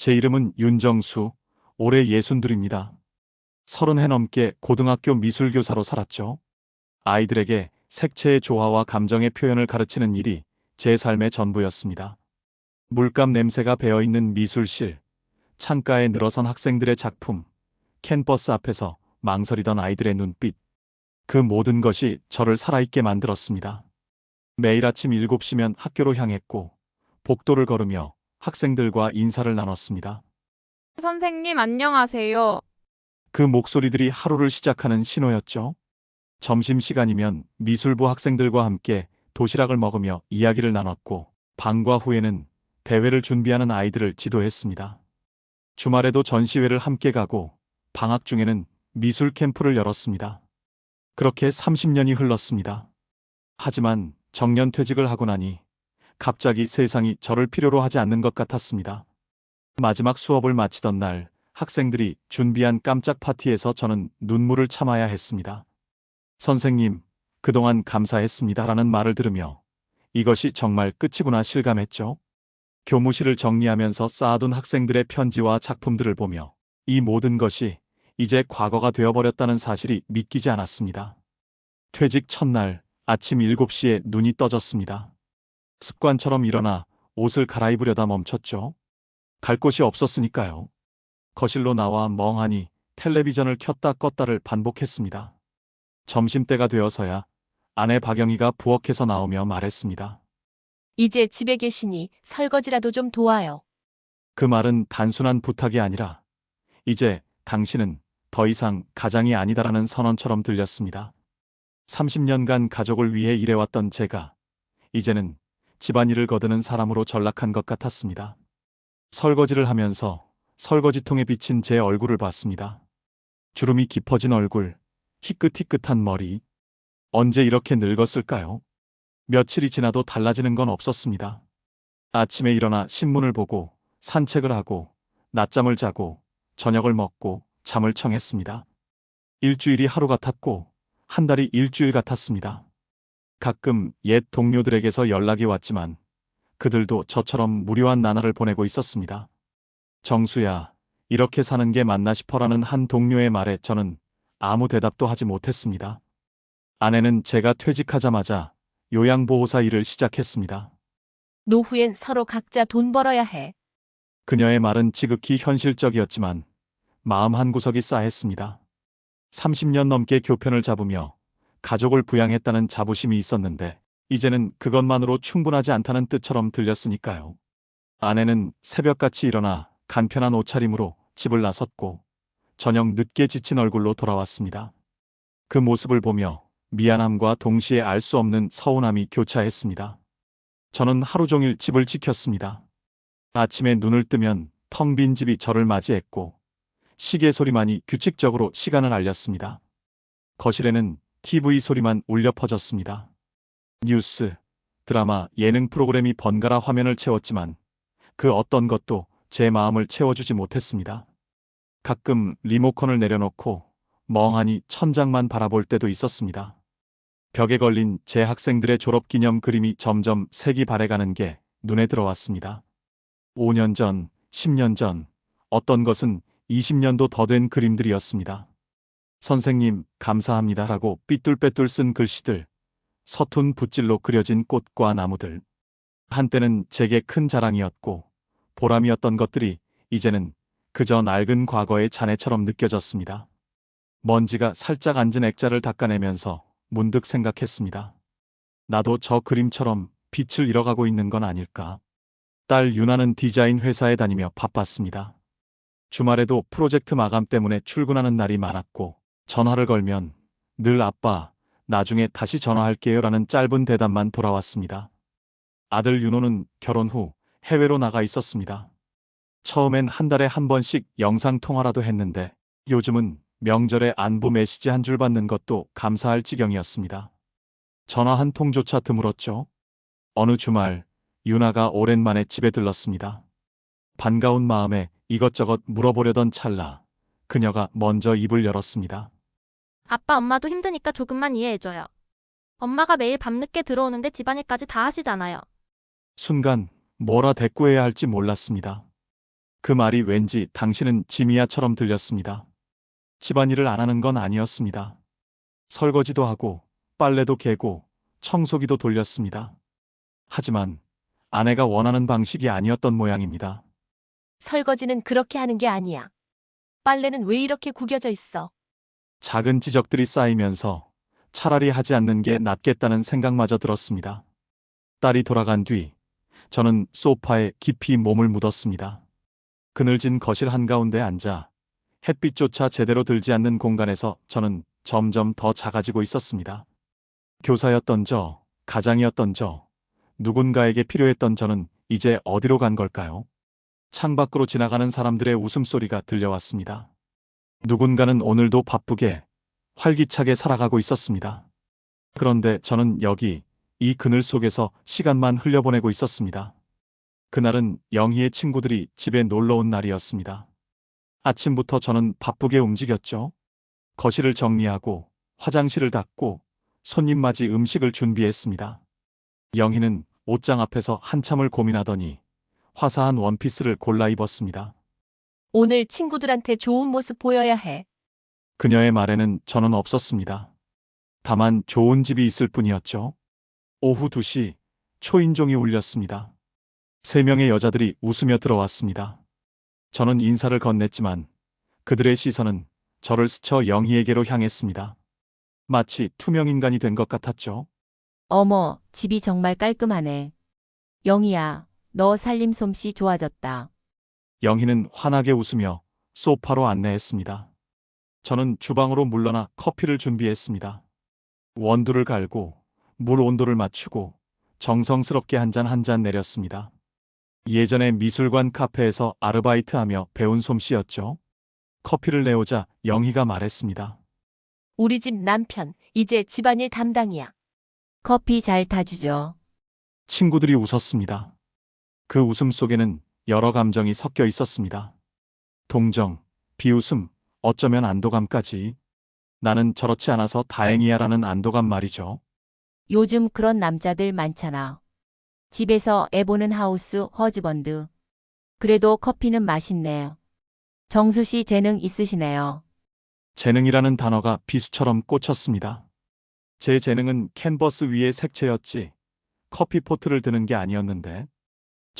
제 이름은 윤정수, 올해 예순둘입니다. 서른 해 넘게 고등학교 미술교사로 살았죠. 아이들에게 색채의 조화와 감정의 표현을 가르치는 일이 제 삶의 전부였습니다. 물감 냄새가 배어있는 미술실, 창가에 늘어선 학생들의 작품, 캔버스 앞에서 망설이던 아이들의 눈빛, 그 모든 것이 저를 살아있게 만들었습니다. 매일 아침 7시면 학교로 향했고, 복도를 걸으며 학생들과 인사를 나눴습니다. 선생님 안녕하세요. 그 목소리들이 하루를 시작하는 신호였죠. 점심시간이면 미술부 학생들과 함께 도시락을 먹으며 이야기를 나눴고, 방과 후에는 대회를 준비하는 아이들을 지도했습니다. 주말에도 전시회를 함께 가고, 방학 중에는 미술 캠프를 열었습니다. 그렇게 30년이 흘렀습니다. 하지만 정년 퇴직을 하고 나니 갑자기 세상이 저를 필요로 하지 않는 것 같았습니다. 마지막 수업을 마치던 날 학생들이 준비한 깜짝 파티에서 저는 눈물을 참아야 했습니다. 선생님, 그동안 감사했습니다. 라는 말을 들으며 이것이 정말 끝이구나 실감했죠. 교무실을 정리하면서 쌓아둔 학생들의 편지와 작품들을 보며 이 모든 것이 이제 과거가 되어버렸다는 사실이 믿기지 않았습니다. 퇴직 첫날 아침 7시에 눈이 떠졌습니다. 습관처럼 일어나 옷을 갈아입으려다 멈췄죠. 갈 곳이 없었으니까요. 거실로 나와 멍하니 텔레비전을 켰다 껐다를 반복했습니다. 점심때가 되어서야 아내 박영희가 부엌에서 나오며 말했습니다. 이제 집에 계시니 설거지라도 좀 도와요. 그 말은 단순한 부탁이 아니라 이제 당신은 더 이상 가장이 아니다라는 선언처럼 들렸습니다. 30년간 가족을 위해 일해왔던 제가 이제는 집안일을 거드는 사람으로 전락한 것 같았습니다. 설거지를 하면서 설거지통에 비친 제 얼굴을 봤습니다. 주름이 깊어진 얼굴, 희끗희끗한 머리. 언제 이렇게 늙었을까요? 며칠이 지나도 달라지는 건 없었습니다. 아침에 일어나 신문을 보고 산책을 하고 낮잠을 자고 저녁을 먹고 잠을 청했습니다. 일주일이 하루 같았고 한 달이 일주일 같았습니다. 가끔 옛 동료들에게서 연락이 왔지만 그들도 저처럼 무료한 나날을 보내고 있었습니다. 정수야, 이렇게 사는 게 맞나 싶어라는 한 동료의 말에 저는 아무 대답도 하지 못했습니다. 아내는 제가 퇴직하자마자 요양보호사 일을 시작했습니다. 노후엔 서로 각자 돈 벌어야 해. 그녀의 말은 지극히 현실적이었지만 마음 한구석이 싸했습니다. 30년 넘게 교편을 잡으며 가족을 부양했다는 자부심이 있었는데 이제는 그것만으로 충분하지 않다는 뜻처럼 들렸으니까요. 아내는 새벽같이 일어나 간편한 옷차림으로 집을 나섰고 저녁 늦게 지친 얼굴로 돌아왔습니다. 그 모습을 보며 미안함과 동시에 알 수 없는 서운함이 교차했습니다. 저는 하루 종일 집을 지켰습니다. 아침에 눈을 뜨면 텅 빈 집이 저를 맞이했고 시계 소리만이 규칙적으로 시간을 알렸습니다. 거실에는 TV 소리만 울려 퍼졌습니다. 뉴스, 드라마, 예능 프로그램이 번갈아 화면을 채웠지만 그 어떤 것도 제 마음을 채워주지 못했습니다. 가끔 리모컨을 내려놓고 멍하니 천장만 바라볼 때도 있었습니다. 벽에 걸린 제 학생들의 졸업 기념 그림이 점점 색이 바래가는 게 눈에 들어왔습니다. 5년 전, 10년 전, 어떤 것은 20년도 더 된 그림들이었습니다. 선생님, 감사합니다 라고 삐뚤빼뚤 쓴 글씨들, 서툰 붓질로 그려진 꽃과 나무들. 한때는 제게 큰 자랑이었고, 보람이었던 것들이 이제는 그저 낡은 과거의 잔해처럼 느껴졌습니다. 먼지가 살짝 앉은 액자를 닦아내면서 문득 생각했습니다. 나도 저 그림처럼 빛을 잃어가고 있는 건 아닐까. 딸 유나는 디자인 회사에 다니며 바빴습니다. 주말에도 프로젝트 마감 때문에 출근하는 날이 많았고, 전화를 걸면 늘 아빠, 나중에 다시 전화할게요 라는 짧은 대답만 돌아왔습니다. 아들 윤호는 결혼 후 해외로 나가 있었습니다. 처음엔 한 달에 한 번씩 영상통화라도 했는데 요즘은 명절에 안부 메시지 한 줄 받는 것도 감사할 지경이었습니다. 전화 한 통조차 드물었죠. 어느 주말 유나가 오랜만에 집에 들렀습니다. 반가운 마음에 이것저것 물어보려던 찰나 그녀가 먼저 입을 열었습니다. 아빠 엄마도 힘드니까 조금만 이해해줘요. 엄마가 매일 밤늦게 들어오는데 집안일까지 다 하시잖아요. 순간 뭐라 대꾸해야 할지 몰랐습니다. 그 말이 왠지 당신은 지미야처럼 들렸습니다. 집안일을 안 하는 건 아니었습니다. 설거지도 하고 빨래도 개고 청소기도 돌렸습니다. 하지만 아내가 원하는 방식이 아니었던 모양입니다. 설거지는 그렇게 하는 게 아니야. 빨래는 왜 이렇게 구겨져 있어? 작은 지적들이 쌓이면서 차라리 하지 않는 게 낫겠다는 생각마저 들었습니다. 딸이 돌아간 뒤 저는 소파에 깊이 몸을 묻었습니다. 그늘진 거실 한가운데 앉아 햇빛조차 제대로 들지 않는 공간에서 저는 점점 더 작아지고 있었습니다. 교사였던 저, 가장이었던 저, 누군가에게 필요했던 저는 이제 어디로 간 걸까요? 창밖으로 지나가는 사람들의 웃음소리가 들려왔습니다. 누군가는 오늘도 바쁘게 활기차게 살아가고 있었습니다. 그런데 저는 여기 이 그늘 속에서 시간만 흘려보내고 있었습니다. 그날은 영희의 친구들이 집에 놀러 온 날이었습니다. 아침부터 저는 바쁘게 움직였죠. 거실을 정리하고 화장실을 닦고 손님 맞이 음식을 준비했습니다. 영희는 옷장 앞에서 한참을 고민하더니 화사한 원피스를 골라 입었습니다. 오늘 친구들한테 좋은 모습 보여야 해. 그녀의 말에는 저는 없었습니다. 다만 좋은 집이 있을 뿐이었죠. 오후 2시 초인종이 울렸습니다. 세 명의 여자들이 웃으며 들어왔습니다. 저는 인사를 건넸지만 그들의 시선은 저를 스쳐 영희에게로 향했습니다. 마치 투명인간이 된 것 같았죠. 어머, 집이 정말 깔끔하네. 영희야, 너 살림 솜씨 좋아졌다. 영희는 환하게 웃으며 소파로 안내했습니다. 저는 주방으로 물러나 커피를 준비했습니다. 원두를 갈고 물 온도를 맞추고 정성스럽게 한잔 한 잔 내렸습니다. 예전에 미술관 카페에서 아르바이트하며 배운 솜씨였죠. 커피를 내오자 영희가 말했습니다. 우리 집 남편, 이제 집안일 담당이야. 커피 잘 타주죠. 친구들이 웃었습니다. 그 웃음 속에는 여러 감정이 섞여 있었습니다. 동정, 비웃음, 어쩌면 안도감까지. 나는 저렇지 않아서 다행이야 라는 안도감 말이죠. 요즘 그런 남자들 많잖아. 집에서 애 보는 하우스 허즈번드. 그래도 커피는 맛있네요. 정수 씨 재능 있으시네요. 재능이라는 단어가 비수처럼 꽂혔습니다. 제 재능은 캔버스 위의 색채였지 커피포트를 드는 게 아니었는데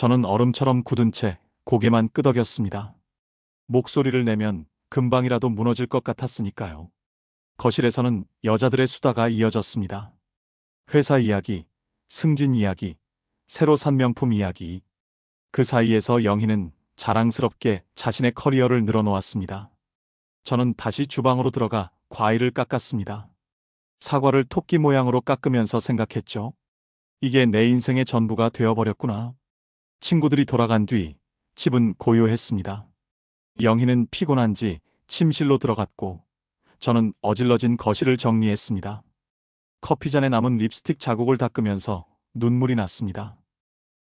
저는 얼음처럼 굳은 채 고개만 끄덕였습니다. 목소리를 내면 금방이라도 무너질 것 같았으니까요. 거실에서는 여자들의 수다가 이어졌습니다. 회사 이야기, 승진 이야기, 새로 산 명품 이야기. 그 사이에서 영희는 자랑스럽게 자신의 커리어를 늘어놓았습니다. 저는 다시 주방으로 들어가 과일을 깎았습니다. 사과를 토끼 모양으로 깎으면서 생각했죠. 이게 내 인생의 전부가 되어버렸구나. 친구들이 돌아간 뒤 집은 고요했습니다. 영희는 피곤한지 침실로 들어갔고 저는 어질러진 거실을 정리했습니다. 커피잔에 남은 립스틱 자국을 닦으면서 눈물이 났습니다.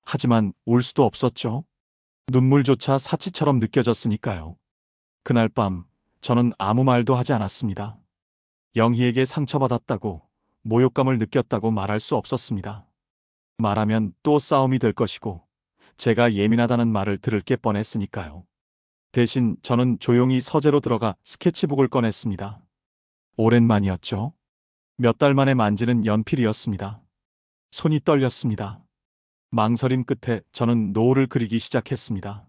하지만 울 수도 없었죠. 눈물조차 사치처럼 느껴졌으니까요. 그날 밤 저는 아무 말도 하지 않았습니다. 영희에게 상처받았다고 모욕감을 느꼈다고 말할 수 없었습니다. 말하면 또 싸움이 될 것이고 제가 예민하다는 말을 들을 게 뻔했으니까요. 대신 저는 조용히 서재로 들어가 스케치북을 꺼냈습니다. 오랜만이었죠. 몇 달 만에 만지는 연필이었습니다. 손이 떨렸습니다. 망설임 끝에 저는 노을을 그리기 시작했습니다.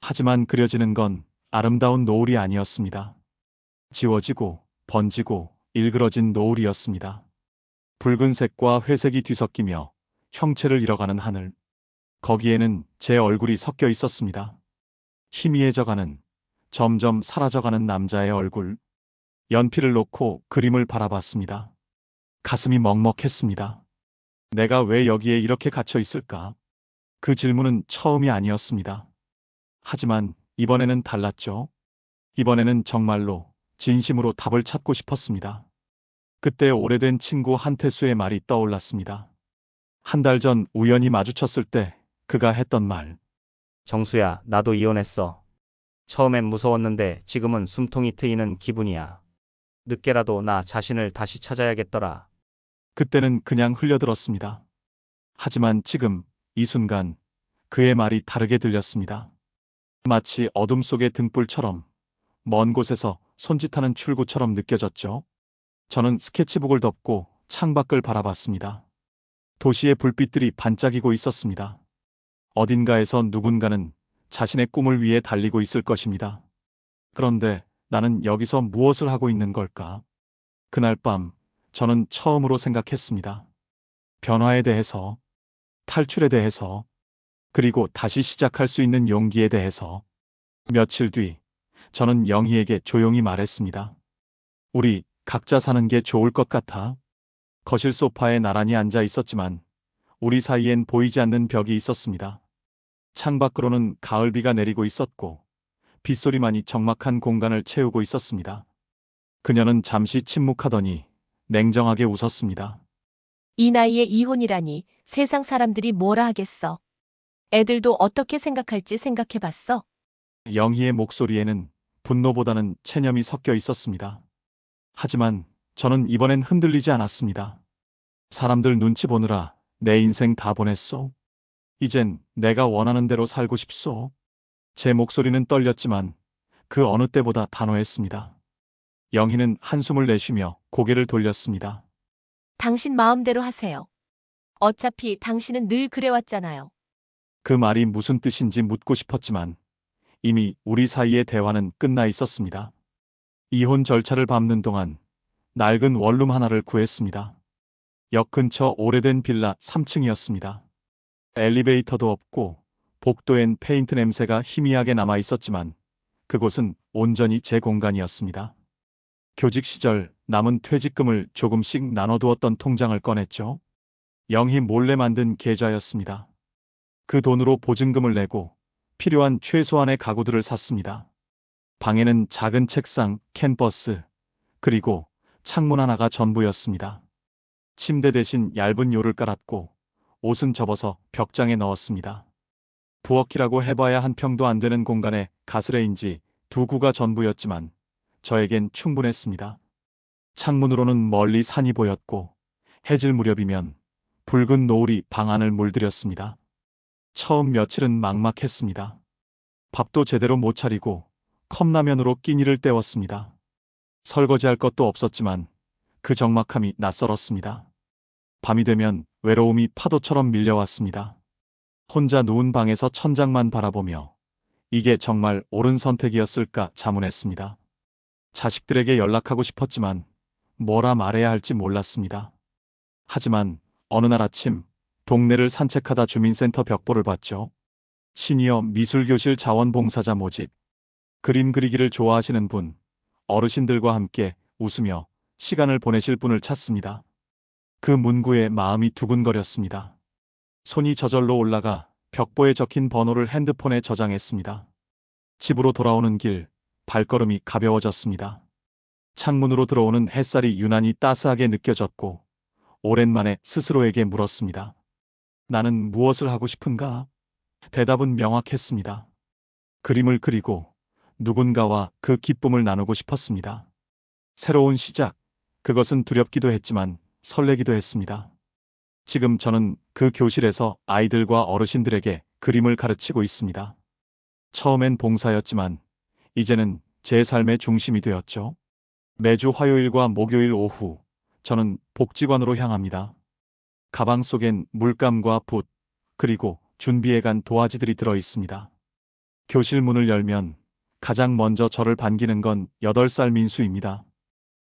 하지만 그려지는 건 아름다운 노을이 아니었습니다. 지워지고 번지고 일그러진 노을이었습니다. 붉은색과 회색이 뒤섞이며 형체를 잃어가는 하늘. 거기에는 제 얼굴이 섞여 있었습니다. 희미해져가는, 점점 사라져가는 남자의 얼굴. 연필을 놓고 그림을 바라봤습니다. 가슴이 먹먹했습니다. 내가 왜 여기에 이렇게 갇혀 있을까? 그 질문은 처음이 아니었습니다. 하지만 이번에는 달랐죠. 이번에는 정말로 진심으로 답을 찾고 싶었습니다. 그때 오래된 친구 한태수의 말이 떠올랐습니다. 한 달 전 우연히 마주쳤을 때 그가 했던 말. 정수야, 나도 이혼했어. 처음엔 무서웠는데 지금은 숨통이 트이는 기분이야. 늦게라도 나 자신을 다시 찾아야겠더라. 그때는 그냥 흘려들었습니다. 하지만 지금 이 순간 그의 말이 다르게 들렸습니다. 마치 어둠 속의 등불처럼 먼 곳에서 손짓하는 출구처럼 느껴졌죠. 저는 스케치북을 덮고 창밖을 바라봤습니다. 도시의 불빛들이 반짝이고 있었습니다. 어딘가에서 누군가는 자신의 꿈을 위해 달리고 있을 것입니다. 그런데 나는 여기서 무엇을 하고 있는 걸까? 그날 밤 저는 처음으로 생각했습니다. 변화에 대해서, 탈출에 대해서, 그리고 다시 시작할 수 있는 용기에 대해서. 며칠 뒤 저는 영희에게 조용히 말했습니다. 우리 각자 사는 게 좋을 것 같아. 거실 소파에 나란히 앉아 있었지만 우리 사이엔 보이지 않는 벽이 있었습니다. 창밖으로는 가을비가 내리고 있었고 빗소리만이 적막한 공간을 채우고 있었습니다. 그녀는 잠시 침묵하더니 냉정하게 웃었습니다. 이 나이에 이혼이라니 세상 사람들이 뭐라 하겠어. 애들도 어떻게 생각할지 생각해 봤어? 영희의 목소리에는 분노보다는 체념이 섞여 있었습니다. 하지만 저는 이번엔 흔들리지 않았습니다. 사람들 눈치 보느라 내 인생 다 보냈소. 이젠 내가 원하는 대로 살고 싶소. 제 목소리는 떨렸지만 그 어느 때보다 단호했습니다. 영희는 한숨을 내쉬며 고개를 돌렸습니다. 당신 마음대로 하세요. 어차피 당신은 늘 그래왔잖아요. 그 말이 무슨 뜻인지 묻고 싶었지만 이미 우리 사이의 대화는 끝나 있었습니다. 이혼 절차를 밟는 동안 낡은 원룸 하나를 구했습니다. 역 근처 오래된 빌라 3층이었습니다. 엘리베이터도 없고 복도엔 페인트 냄새가 희미하게 남아 있었지만 그곳은 온전히 제 공간이었습니다. 교직 시절 남은 퇴직금을 조금씩 나눠두었던 통장을 꺼냈죠. 영희 몰래 만든 계좌였습니다. 그 돈으로 보증금을 내고 필요한 최소한의 가구들을 샀습니다. 방에는 작은 책상, 캔버스, 그리고 창문 하나가 전부였습니다. 침대 대신 얇은 요를 깔았고 옷은 접어서 벽장에 넣었습니다. 부엌이라고 해봐야 한 평도 안 되는 공간에 가스레인지 두 구가 전부였지만 저에겐 충분했습니다. 창문으로는 멀리 산이 보였고 해질 무렵이면 붉은 노을이 방 안을 물들였습니다. 처음 며칠은 막막했습니다. 밥도 제대로 못 차리고 컵라면으로 끼니를 때웠습니다. 설거지할 것도 없었지만 그 적막함이 낯설었습니다. 밤이 되면 외로움이 파도처럼 밀려왔습니다. 혼자 누운 방에서 천장만 바라보며 이게 정말 옳은 선택이었을까 자문했습니다. 자식들에게 연락하고 싶었지만 뭐라 말해야 할지 몰랐습니다. 하지만 어느 날 아침 동네를 산책하다 주민센터 벽보를 봤죠. 시니어 미술교실 자원봉사자 모집. 그림 그리기를 좋아하시는 분, 어르신들과 함께 웃으며 시간을 보내실 분을 찾습니다. 그 문구에 마음이 두근거렸습니다. 손이 저절로 올라가 벽보에 적힌 번호를 핸드폰에 저장했습니다. 집으로 돌아오는 길, 발걸음이 가벼워졌습니다. 창문으로 들어오는 햇살이 유난히 따스하게 느껴졌고, 오랜만에 스스로에게 물었습니다. 나는 무엇을 하고 싶은가? 대답은 명확했습니다. 그림을 그리고 누군가와 그 기쁨을 나누고 싶었습니다. 새로운 시작, 그것은 두렵기도 했지만 설레기도 했습니다. 지금 저는 그 교실에서 아이들과 어르신들에게 그림을 가르치고 있습니다. 처음엔 봉사였지만 이제는 제 삶의 중심이 되었죠. 매주 화요일과 목요일 오후 저는 복지관으로 향합니다. 가방 속엔 물감과 붓, 그리고 준비해간 도화지들이 들어 있습니다. 교실 문을 열면 가장 먼저 저를 반기는 건 8살 민수입니다.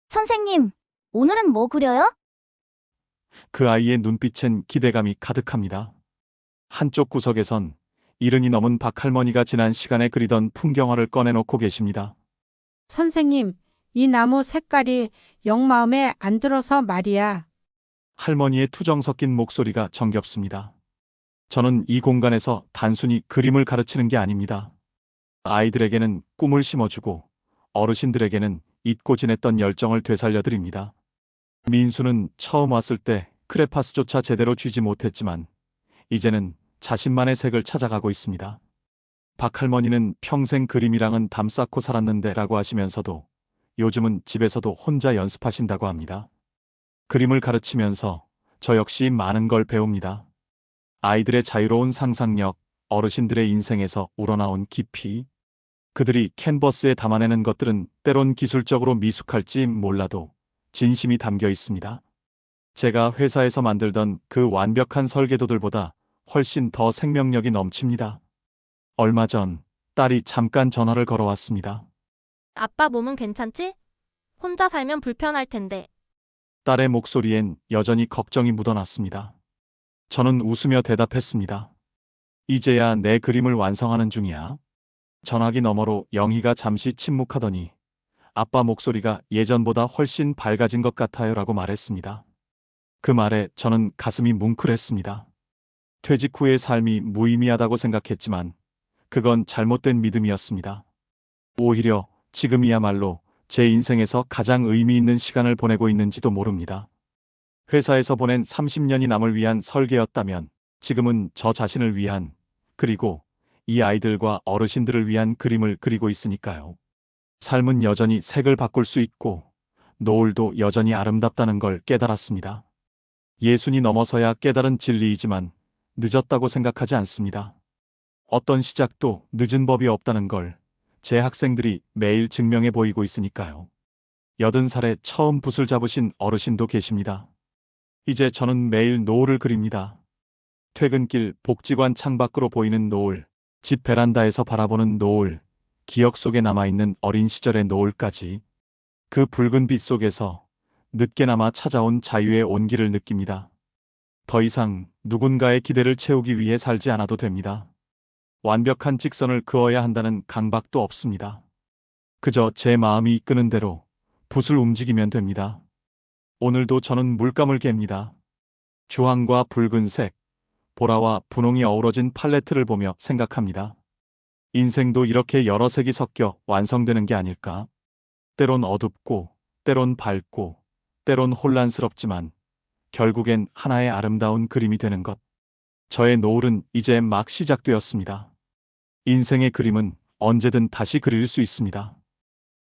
선생님, 오늘은 뭐 그려요? 그 아이의 눈빛엔 기대감이 가득합니다. 한쪽 구석에선 이른이 넘은 박할머니가 지난 시간에 그리던 풍경화를 꺼내놓고 계십니다. 선생님, 이 나무 색깔이 영 마음에 안 들어서 말이야. 할머니의 투정 섞인 목소리가 정겹습니다. 저는 이 공간에서 단순히 그림을 가르치는 게 아닙니다. 아이들에게는 꿈을 심어주고 어르신들에게는 잊고 지냈던 열정을 되살려드립니다. 민수는 처음 왔을 때 크레파스조차 제대로 쥐지 못했지만 이제는 자신만의 색을 찾아가고 있습니다. 박할머니는 평생 그림이랑은 담 쌓고 살았는데 라고 하시면서도 요즘은 집에서도 혼자 연습하신다고 합니다. 그림을 가르치면서 저 역시 많은 걸 배웁니다. 아이들의 자유로운 상상력, 어르신들의 인생에서 우러나온 깊이. 그들이 캔버스에 담아내는 것들은 때론 기술적으로 미숙할지 몰라도 진심이 담겨 있습니다. 제가 회사에서 만들던 그 완벽한 설계도들보다 훨씬 더 생명력이 넘칩니다. 얼마 전 딸이 잠깐 전화를 걸어왔습니다. 아빠 몸은 괜찮지? 혼자 살면 불편할 텐데. 딸의 목소리엔 여전히 걱정이 묻어났습니다. 저는 웃으며 대답했습니다. 이제야 내 그림을 완성하는 중이야. 전화기 너머로 영희가 잠시 침묵하더니 아빠 목소리가 예전보다 훨씬 밝아진 것 같아요 라고 말했습니다. 그 말에 저는 가슴이 뭉클했습니다. 퇴직 후의 삶이 무의미하다고 생각했지만 그건 잘못된 믿음이었습니다. 오히려 지금이야말로 제 인생에서 가장 의미 있는 시간을 보내고 있는지도 모릅니다. 회사에서 보낸 30년이 남을 위한 설계였다면 지금은 저 자신을 위한 그리고 이 아이들과 어르신들을 위한 그림을 그리고 있으니까요. 삶은 여전히 색을 바꿀 수 있고 노을도 여전히 아름답다는 걸 깨달았습니다. 예순이 넘어서야 깨달은 진리이지만 늦었다고 생각하지 않습니다. 어떤 시작도 늦은 법이 없다는 걸 제 학생들이 매일 증명해 보이고 있으니까요. 여든 살에 처음 붓을 잡으신 어르신도 계십니다. 이제 저는 매일 노을을 그립니다. 퇴근길 복지관 창밖으로 보이는 노을, 집 베란다에서 바라보는 노을, 기억 속에 남아있는 어린 시절의 노을까지 그 붉은 빛 속에서 늦게나마 찾아온 자유의 온기를 느낍니다. 더 이상 누군가의 기대를 채우기 위해 살지 않아도 됩니다. 완벽한 직선을 그어야 한다는 강박도 없습니다. 그저 제 마음이 이끄는 대로 붓을 움직이면 됩니다. 오늘도 저는 물감을 갭니다. 주황과 붉은색, 보라와 분홍이 어우러진 팔레트를 보며 생각합니다. 인생도 이렇게 여러 색이 섞여 완성되는 게 아닐까? 때론 어둡고, 때론 밝고, 때론 혼란스럽지만 결국엔 하나의 아름다운 그림이 되는 것. 저의 노을은 이제 막 시작되었습니다. 인생의 그림은 언제든 다시 그릴 수 있습니다.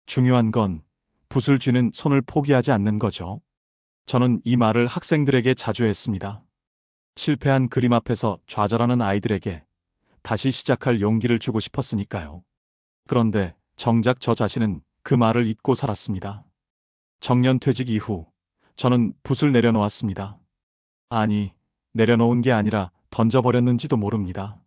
중요한 건 붓을 쥐는 손을 포기하지 않는 거죠. 저는 이 말을 학생들에게 자주 했습니다. 실패한 그림 앞에서 좌절하는 아이들에게 다시 시작할 용기를 주고 싶었으니까요. 그런데 정작 저 자신은 그 말을 잊고 살았습니다. 정년 퇴직 이후 저는 붓을 내려놓았습니다. 아니, 내려놓은 게 아니라 던져버렸는지도 모릅니다.